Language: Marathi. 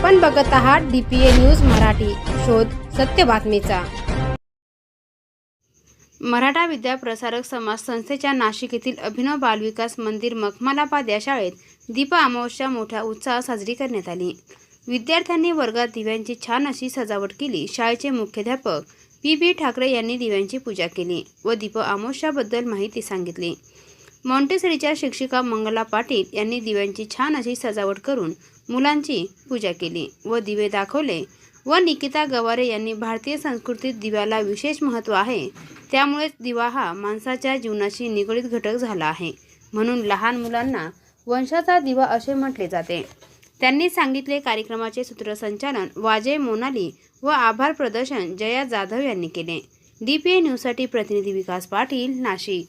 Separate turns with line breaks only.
आपण बघत आहात डीपीए न्यूज मराठी. शोध सत्य बातमीचा. मराठा विद्या प्रसारक समाज संस्थेच्या नाशिक येथील अभिनव बालविकास मंदिर मखमालाबाद या शाळेत दीप अमावस्या मोठ्या उत्साहात साजरी करण्यात आली. विद्यार्थ्यांनी वर्गात दिव्यांची छान अशी सजावट केली. शाळेचे मुख्याध्यापक पी बी ठाकरे यांनी दिव्यांची पूजा केली व दीप अमावस्याबद्दल माहिती सांगितली. मॉन्टेसरीच्या शिक्षिका मंगला पाटील यांनी दिव्यांची छान अशी सजावट करून मुलांची पूजा केली व दिवे दाखवले व निकिता गवारे यांनी भारतीय संस्कृतीत दिव्याला विशेष महत्त्व आहे. त्यामुळेच दिवा हा माणसाच्या जीवनाशी निगडीत घटक झाला आहे. म्हणून लहान मुलांना वंशाचा दिवा असे म्हटले जाते. त्यांनी सांगितले कार्यक्रमाचे सूत्रसंचालन वाजय मोनाली व आभार प्रदर्शन जया जाधव यांनी केले. डी पी ए न्यूजसाठी प्रतिनिधी विकास पाटील नाशिक.